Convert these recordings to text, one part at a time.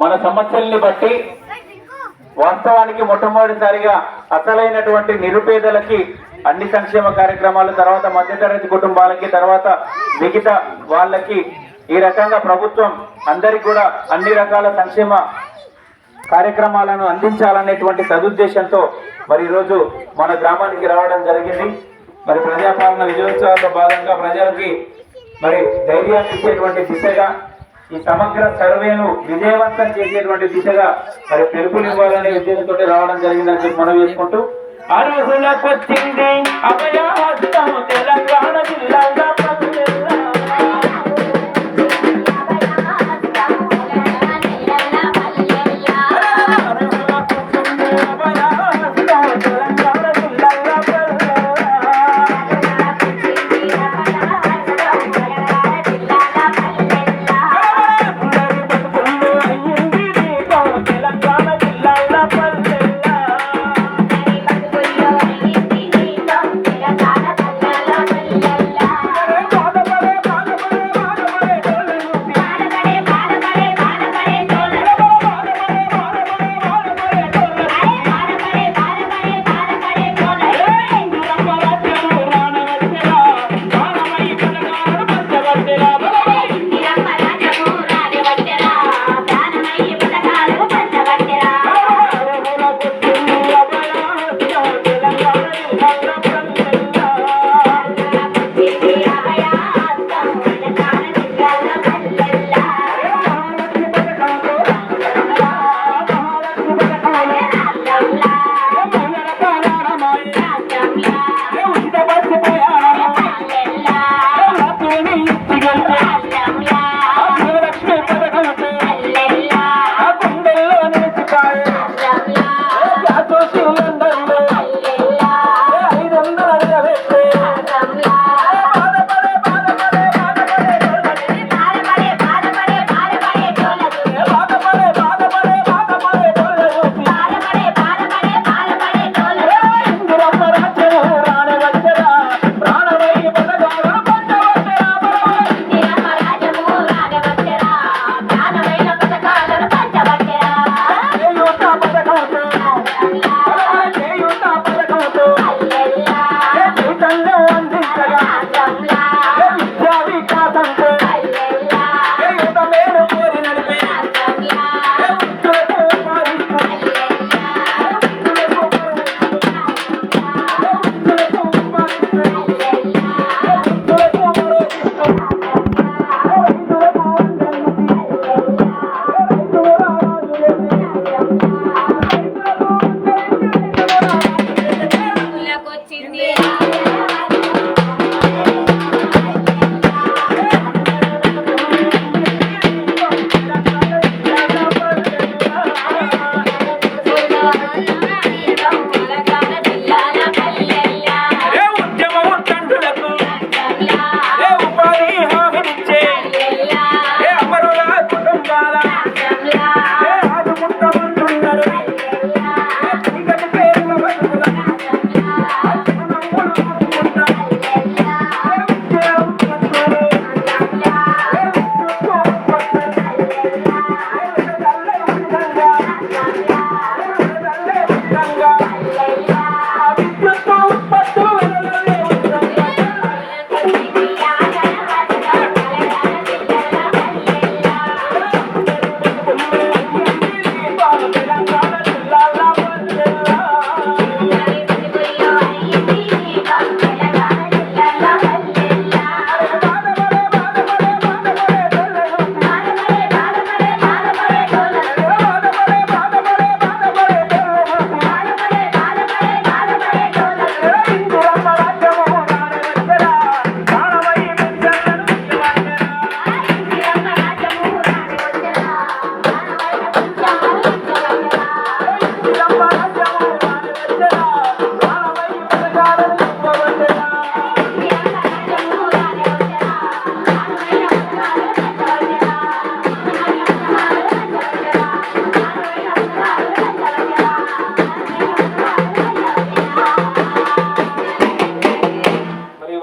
మన సమస్యల్ని బట్టి వాస్తవానికి మొట్టమొదటిసారిగా అసలైనటువంటి నిరుపేదలకి అన్ని సంక్షేమ కార్యక్రమాలు తర్వాత మధ్యతరగతి కుటుంబాలకి తర్వాత మిగతా వాళ్ళకి ఈ రకంగా ప్రభుత్వం అందరికి కూడా అన్ని రకాల సంక్షేమ కార్యక్రమాలను అందించాలనేటువంటి సదుద్దేశంతో మరి ఈరోజు మన గ్రామానికి రావడం జరిగింది. మరి ప్రజాపాలన విజయోత్సవాల్లో భాగంగా ప్రజలకి మరి ధైర్యాన్ని ఇచ్చేటువంటి దిశగా ఈ సమగ్ర సర్వేను విజయవంతం చేసేటువంటి దిశగా మరి పిలుపులు ఇవ్వాలనే ఉద్దేశంతో రావడం జరిగిందని చెప్పి మనం వేసుకుంటూ అర్హులకు వచ్చింది అభయహస్తం తెలంగాణ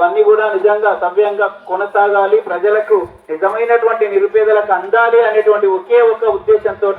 ఇవన్నీ కూడా నిజంగా సవ్యంగా కొనసాగాలి. ప్రజలకు నిజమైనటువంటి నిరుపేదలకు అందాలి అనేటువంటి ఒకే ఒక ఉద్దేశంతో